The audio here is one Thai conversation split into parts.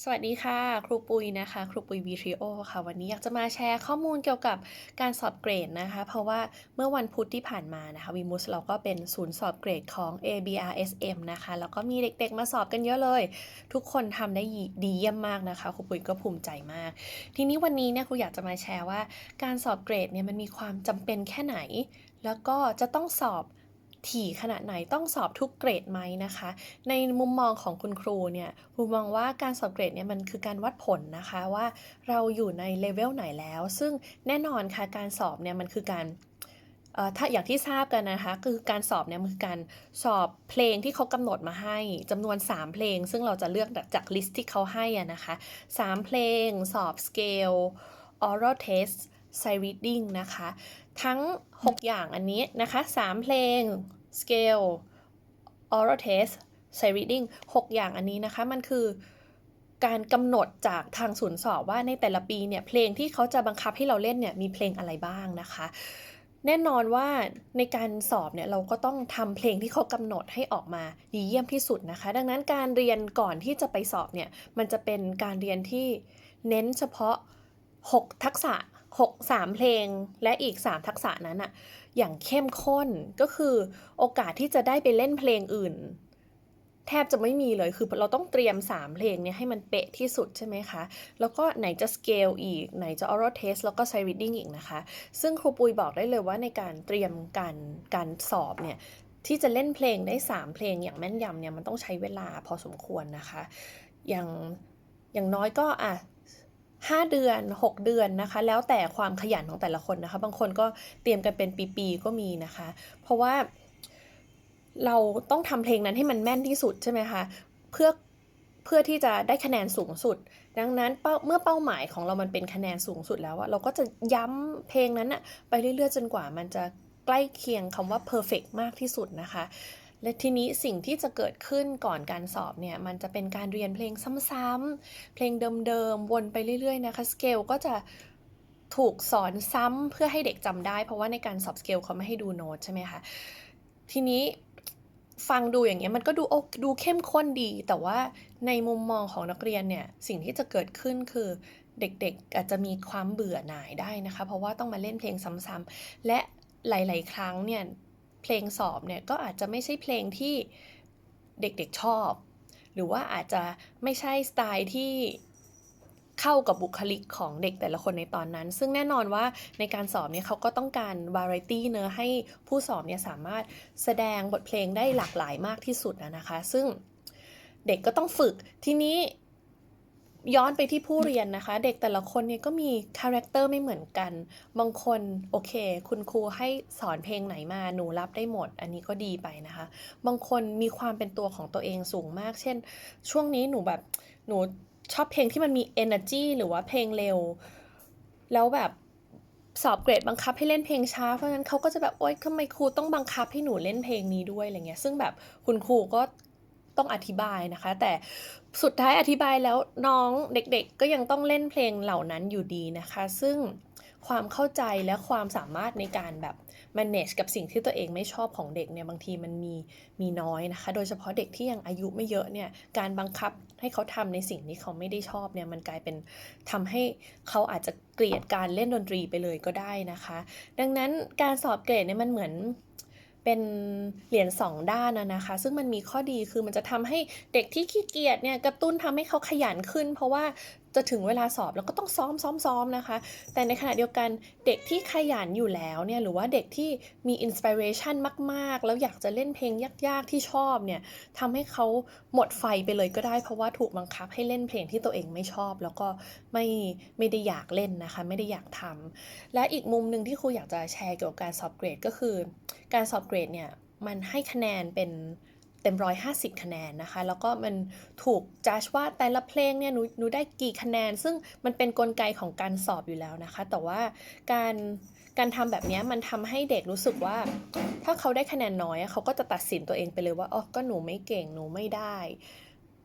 สวัสดีค่ะ ครูปุยนะคะ ครูปุยวีทริโอค่ะ วันนี้อยากจะมาแชร์ข้อมูลเกี่ยวกับการสอบเกรดนะคะ เพราะว่าเมื่อวันพุธที่ผ่านมานะคะวีมูสเราก็เป็นศูนย์สอบเกรดของ ABRSM นะคะ แล้วก็มีเด็กๆมาสอบกันเยอะเลย ทุกคนทำได้ดีเยี่ยมมากนะคะ ครูปุยก็ภูมิใจมาก ทีนี้วันนี้เนี่ยครูอยากจะมาแชร์ว่า การสอบเกรดเนี่ยมันมีความจำเป็นแค่ไหน แล้วก็จะต้องสอบ ถี่ขนาดไหนต้องสอบทุกเกรดไหมนะคะ ในมุมมองของคุณครูเนี่ยครูมองว่าการสอบเกรดเนี่ยมันคือการวัดผลนะคะว่าเราอยู่ในเลเวลไหนแล้ว ซึ่งแน่นอนค่ะการสอบเนี่ยมันคือการถ้าอย่างที่ทราบกันนะคะคือการสอบเนี่ยมันคือการสอบเพลงที่เขากำหนดมาให้จำนวน 3 เพลง ซึ่งเราจะเลือกจากลิสต์ที่เขาให้อะนะคะ 3 เพลงสอบสเกล oral test sight reading นะคะ ทั้ง 6 อย่างอันนี้นะคะ 3 เพลง scale oral test sight reading 6 อย่างอันนี้นะคะ มันคือการกำหนดจากทางศูนย์สอบว่าในแต่ละปีเนี่ยเพลงที่เขาจะบังคับให้เราเล่นเนี่ยมีเพลงอะไรบ้างนะคะ แน่นอนว่าในการสอบเนี่ยเราก็ต้องทำเพลงที่เขากำหนดให้ออกมาดีเยี่ยมที่สุดนะคะ ดังนั้นการเรียนก่อนที่จะไปสอบเนี่ยมันจะเป็นการเรียนที่เน้นเฉพาะ 6 ทักษะ 6 3 เพลงและอีก 3 ทักษะนั้นอะ อย่างเข้มข้นก็คือโอกาสที่จะได้ไปเล่นเพลงอื่น แทบจะไม่มีเลยคือเราต้องเตรียม 3 เพลงเนี่ยให้มันเป๊ะที่สุดใช่ไหมคะ แล้วก็ไหนจะ scale อีก ไหนจะ oral test แล้วก็ sight reading อีกนะคะ ซึ่งครูปุยบอกได้เลยว่าในการเตรียมการการสอบเนี่ยที่จะเล่นเพลงได้ 3 เพลงอย่างแม่นยำเนี่ยมันต้องใช้เวลาพอสมควรนะคะ อย่างอย่างน้อยก็อะ 5 เดือน 6 เดือนนะคะ แล้วแต่ความขยันของแต่ละคนนะคะ บางคนก็เตรียมกันเป็นปีๆก็มีนะคะ เพราะว่าเราต้องทำเพลงนั้นให้มันแม่นที่สุดใช่ไหมคะเพื่อเพื่อที่จะได้คะแนนสูงสุด ดังนั้นเมื่อเป้าหมายของเรามันเป็นคะแนนสูงสุดแล้วเราก็จะย้ำเพลงนั้นอะไปเรื่อยๆจนกว่ามันจะใกล้เคียงคำว่า perfect มากที่สุดนะคะ และทีนี้สิ่งที่จะเกิดขึ้นก่อนการสอบเนี่ย มันจะเป็นการเรียนเพลงซ้ำๆเพลงเดิมๆวนไปเรื่อยๆนะคะสเกลก็จะถูกสอนซ้ำเพื่อให้เด็กจำได้ เพราะว่าในการสอบสเกลเขาไม่ให้ดูโน้ตใช่ไหมคะทีนี้ฟังดูอย่างเงี้ยมันก็ดูโอดูเข้มข้นดี แต่ว่าในมุมมองของนักเรียนเนี่ยสิ่งที่จะเกิดขึ้นคือเด็กๆอาจจะมีความเบื่อหน่ายได้นะคะ เพราะว่าต้องมาเล่นเพลงซ้ำๆและหลาย ๆ ครั้งเนี่ย เพลงสอบเนี่ยก็อาจจะไม่ใช่เพลงที่เด็กๆชอบ หรือว่าอาจจะไม่ใช่สไตล์ที่เข้ากับบุคลิกของเด็กแต่ละคนในตอนนั้น ซึ่งแน่นอนว่าในการสอบเนี่ยเขาก็ต้องการวาไรตี้เนอะให้ผู้สอบเนี่ยสามารถแสดงบทเพลงได้หลากหลายมากที่สุดนะคะ ซึ่งเด็กก็ต้องฝึกทีนี้ ย้อนไปที่ผู้เรียนนะคะ เด็กแต่ละคนเนี่ยก็มีคาแรคเตอร์ไม่เหมือนกัน บางคนโอเค คุณครูให้สอนเพลงไหนมาหนูรับได้หมด อันนี้ก็ดีไปนะคะ บางคนมีความเป็นตัวของตัวเองสูงมาก เช่น ช่วงนี้หนูแบบหนูชอบเพลงที่มันมี energy หรือว่าเพลงเร็ว แล้วแบบสอบเกรดบังคับให้เล่นเพลงช้า เพราะฉะนั้นเขาก็จะแบบโอ๊ยทำไมครูต้องบังคับให้หนูเล่นเพลงนี้ด้วยอะไรเงี้ย ซึ่งแบบคุณครูก็ต้องอธิบายนะคะ แต่ สุดท้ายอธิบายแล้วน้องเด็กๆ ก็ยังต้องเล่นเพลงเหล่านั้นอยู่ดีนะคะ ซึ่งความเข้าใจและความสามารถในการแบบ manage กับสิ่งที่ตัวเองไม่ชอบของเด็กเนี่ยบางทีมันมีมีน้อยนะคะ โดยเฉพาะเด็กที่ยังอายุไม่เยอะเนี่ยการบังคับให้เขาทำในสิ่งที่เขาไม่ได้ชอบเนี่ยมันกลายเป็นทำให้เขาอาจจะเกลียดการเล่นดนตรีไปเลยก็ได้นะคะ ดังนั้นการสอบเกรดเนี่ยมันเหมือน เป็นเหรียญสองด้านนะคะ ซึ่งมันมีข้อดีคือมันจะทำให้เด็กที่ขี้เกียจเนี่ยกระตุ้นทำให้เขาขยันขึ้น เพราะว่า จะถึงเวลาสอบแล้วก็ต้องซ้อมซ้อมซ้อมนะคะ แต่ในขณะเดียวกันเด็กที่ขยันอยู่แล้วเนี่ยหรือว่าเด็กที่มีอินสปิเรชันมาก ๆ แล้วอยากจะเล่นเพลงยาก ๆ ที่ชอบเนี่ยทำให้เขาหมดไฟไปเลยก็ได้ เพราะว่าถูกบังคับให้เล่นเพลงที่ตัวเองไม่ชอบ แล้วก็ไม่ไม่ได้อยากเล่นนะคะ ไม่ได้อยากทำและอีกมุมหนึ่งที่ครูอยากจะแชร์เกี่ยวกับการสอบเกรดก็คือ การสอบเกรดเนี่ยมันให้คะแนนเป็น เต็มร้อยห้าสิบคะแนนนะคะ แล้วก็มันถูกจัดว่าแต่ละเพลงเนี่ยหนูหนูได้กี่คะแนน ซึ่งมันเป็นนกลไกของการสอบอยู่แล้วนะคะ แต่ว่าการการทำแบบนี้มันทำให้เด็กรู้สึกว่า ถ้าเขาได้คะแนนน้อยเขาก็จะตัดสินตัวเองไปเลยว่าอ๋อก็หนูไม่เก่งหนูไม่ได้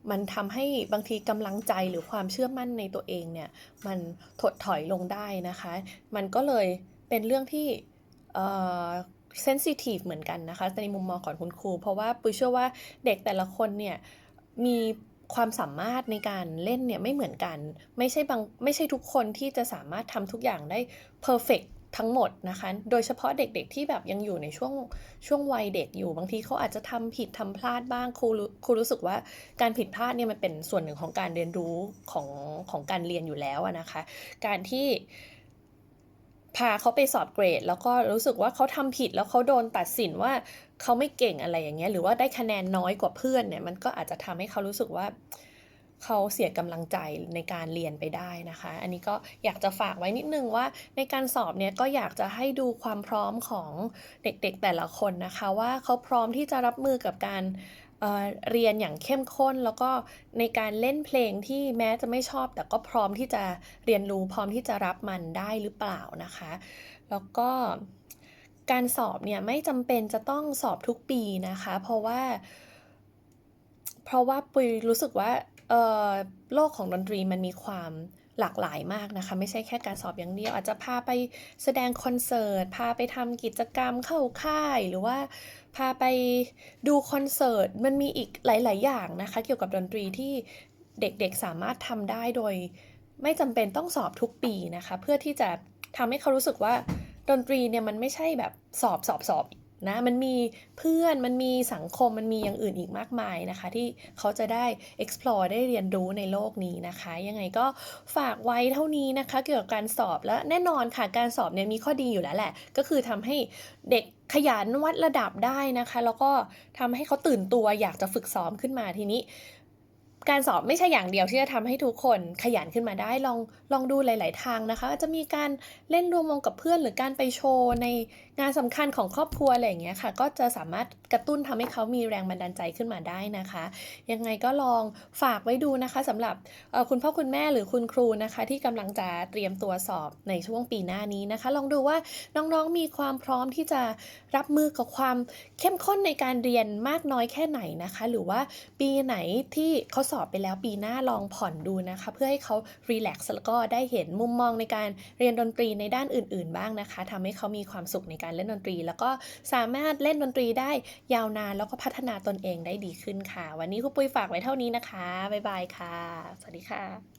มันทำให้บางทีกำลังใจหรือความเชื่อมั่นในตัวเองเนี่ย มันถดถอยลงได้นะคะ มันก็เลยเป็นเรื่องที่ เซนซิทีฟเหมือนกันนะคะในมุมมองของคุณครู เพราะว่าปุ้ยเชื่อว่าเด็กแต่ละคนเนี่ยมีความสามารถในการเล่นเนี่ยไม่เหมือนกัน ไม่ใช่บางไม่ใช่ทุกคนที่จะสามารถทำทุกอย่างได้เพอร์เฟกทั้งหมดนะคะ โดยเฉพาะเด็กๆที่แบบยังอยู่ในช่วงช่วงวัยเด็กอยู่ บางทีเขาอาจจะทำผิดทำพลาดบ้างครูรู้ครูรู้สึกว่าการผิดพลาดเนี่ยมันเป็นส่วนหนึ่งของการเรียนรู้ของของการเรียนอยู่แล้วนะคะ การที่ พาเขาไปสอบเกรด แล้วก็รู้สึกว่าเขาทำผิดแล้วเขาโดนตัดสินว่าเขาไม่เก่งอะไรอย่างเงี้ยหรือว่าได้คะแนนน้อยกว่าเพื่อนเนี่ยมันก็อาจจะทำให้เขารู้สึกว่าเขาเสียกำลังใจในการเรียนไปได้นะคะ อันนี้ก็อยากจะฝากไว้นิดนึงว่าในการสอบเนี่ยก็อยากจะให้ดูความพร้อมของเด็กๆแต่ละคนนะคะ ว่าเขาพร้อมที่จะรับมือกับการ เเรียนอย่างเข้มข้น แล้วก็ในการเล่นเพลงที่แม้จะไม่ชอบ แต่ก็พร้อมที่จะเรียนรู้พร้อมที่จะรับมันได้หรือเปล่านะคะ แล้วก็การสอบเนี่ยไม่จำเป็นจะต้องสอบทุกปีนะคะ เพราะว่า เพราะว่าปุยรู้สึกว่าโลกของดนตรีมันมีความ หลากหลายมากนะคะ ไม่ใช่แค่การสอบอย่างเดียว อาจจะพาไปแสดงคอนเสิร์ต พาไปทำกิจกรรมเข้าค่าย หรือว่าพาไปดูคอนเสิร์ต มันมีอีกหลาย ๆ อย่างนะคะ เกี่ยวกับดนตรีที่เด็กๆสามารถทำได้โดย ไม่จำเป็นต้องสอบทุกปีนะคะ เพื่อที่จะทำให้เขารู้สึกว่าดนตรีเนี่ยมันไม่ใช่แบบสอบสอบสอบ นะมันมีเพื่อนมันมีสังคมมันมีอย่างอื่นอีกมากมายนะคะ ที่เขาจะได้ explore ได้เรียนรู้ในโลกนี้นะคะ ยังไงก็ฝากไว้เท่านี้นะคะ เกี่ยวกับการสอบและแน่นอนค่ะการสอบเนี่ยมีข้อดีอยู่แล้วแหละ ก็คือทำให้เด็กขยันวัดระดับได้นะคะ แล้วก็ทำให้เขาตื่นตัวอยากจะฝึกซ้อมขึ้นมาทีนี้ การสอบไม่ใช่อย่างเดียวที่จะทำให้ทุกคนขยันขึ้นมาได้ลองลองดูหลาย ๆ ทางนะคะอาจจะมีการเล่นรวมวงกับเพื่อนหรือการไปโชว์ในงานสำคัญของครอบครัวอะไรอย่างเงี้ยค่ะ ก็จะสามารถกระตุ้นทำให้เขามีแรงบันดาลใจขึ้นมาได้นะคะ ยังไงก็ลองฝากไว้ดูนะคะสำหรับคุณพ่อคุณแม่หรือคุณครูนะคะ ที่กำลังจะเตรียมตัวสอบในช่วงปีหน้านี้นะคะ ลองดูว่าน้อง ๆ มีความพร้อมที่จะรับมือกับความเข้มข้นในการเรียนมากน้อยแค่ไหนนะคะ หรือว่าปีไหนที่เขาสอบอบไปแล้วปีหน้าลองผ่อนดูนะคะ เพื่อให้เขารีแลกซ์แล้วก็ได้เห็นมุมมองในการเรียนดนตรีในด้านอื่น ๆ บ้างนะคะทำให้เขามีความสุขในการเล่นดนตรี แล้วก็สามารถเล่นดนตรีได้ยาวนานแล้วก็พัฒนาตนเองได้ดีขึ้นค่ะ วันนี้ครูปุ้ยฝากไว้เท่านี้นะคะบ๊ายบายค่ะ สวัสดีค่ะ